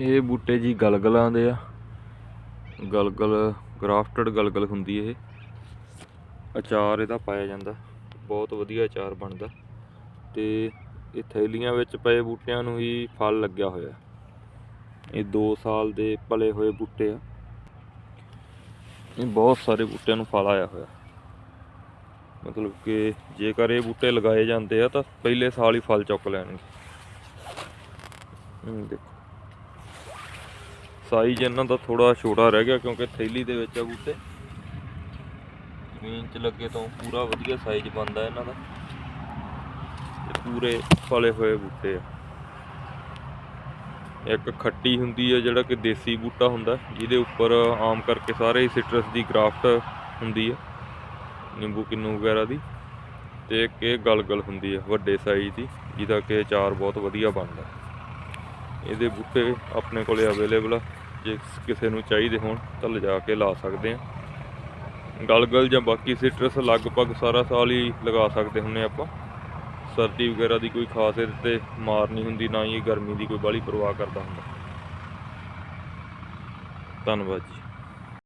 ਇਹ ਬੂਟੇ ਜੀ ਗਲਗਲਾਂ ਦੇ ਆ। ਗਲਗਲ ਗ੍ਰਾਫਟਡ ਗਲਗਲ ਹੁੰਦੀ ਇਹ। ਅਚਾਰ ਇਹਦਾ ਪਾਇਆ ਜਾਂਦਾ। ਬਹੁਤ ਵਧੀਆ ਅਚਾਰ ਬਣਦਾ। ਤੇ ਇਹ ਥੈਲੀਆਂ ਵਿੱਚ ਪਏ ਬੂਟਿਆਂ ਨੂੰ ਹੀ ਫਲ ਲੱਗਿਆ ਹੋਇਆ। ਇਹ 2 ਸਾਲ ਦੇ ਪਲੇ ਹੋਏ ਬੂਟੇ ਆ। ਇਹ ਬਹੁਤ ਸਾਰੇ ਬੂਟਿਆਂ ਨੂੰ ਫਲ ਆਇਆ ਹੋਇਆ। ਮਤਲਬ ਕਿ ਜੇਕਰ ਇਹ ਬੂਟੇ ਲਗਾਏ ਜਾਂਦੇ ਆ ਤਾਂ ਪਹਿਲੇ ਸਾਲ ਹੀ ਫਲ ਚੁੱਕ ਲੈਣਗੇ। ਦੇਖੋ। ਸਾਈਜ਼ ਇਹਨਾਂ ਦਾ ਥੋੜਾ ਛੋਟਾ ਰਹਿ ਗਿਆ ਕਿਉਂਕਿ ਥੈਲੀ ਦੇ ਵਿੱਚ ਆ ਬੂਟੇ। ਜ਼ਮੀਨ 'ਚ ਲੱਗੇ ਤੋਂ ਪੂਰਾ ਵਧੀਆ ਸਾਈਜ਼ ਬਣਦਾ ਇਹਨਾਂ ਦਾ। ਤੇ ਪੂਰੇ ਫਲੇ ਹੋਏ ਬੂਟੇ ਆ। ਇੱਕ ਖੱਟੀ ਹੁੰਦੀ ਹੈ ਜਿਹੜਾ ਕਿ ਦੇਸੀ ਬੂਟਾ ਹੁੰਦਾ, ਜਿਹਦੇ ਉੱਪਰ ਆਮ ਕਰਕੇ ਸਾਰੇ ਹੀ ਸਿਟਰਸ ਦੀ ਗ੍ਰਾਫਟ ਹੁੰਦੀ ਹੈ ਨਿੰਬੂ ਕਿੰਨੂ ਵਗੈਰਾ ਦੀ। ਤੇ ਇੱਕ ਇਹ ਗਲਗਲ ਹੁੰਦੀ ਹੈ ਵੱਡੇ ਸਾਈਜ਼ ਦੀ, ਜਿਹਦਾ ਕਿ ਅਚਾਰ ਬਹੁਤ ਵਧੀਆ ਬਣਦਾ। ਇਹਦੇ ਬੂਟੇ ਆਪਣੇ ਕੋਲੇ ਅਵੇਲੇਬਲ ਆ। ਜੇ ਕਿਸੇ ਨੂੰ ਚਾਹੀਦੇ ਹੋਣ ਤਾਂ ਲਿਜਾ ਕੇ ਲਾ ਸਕਦੇ ਆ। ਗਲਗਲ ਜਾਂ ਬਾਕੀ ਸਿਟਰਸ ਲਗਭਗ ਸਾਰਾ ਸਾਲ ਹੀ ਲਗਾ ਸਕਦੇ ਹੁੰਨੇ ਆਪਾਂ। ਸਰਦੀ ਵਗੈਰਾ ਦੀ ਕੋਈ ਖਾਸ ਇਹਦੇ ਤੇ ਮਾਰ ਨਹੀਂ ਹੁੰਦੀ, ਨਾ ਹੀ ਗਰਮੀ ਦੀ ਕੋਈ ਬਾਹਲੀ ਪਰਵਾਹ ਕਰਦਾ ਹੁੰਦਾ। ਧੰਨਵਾਦ ਜੀ।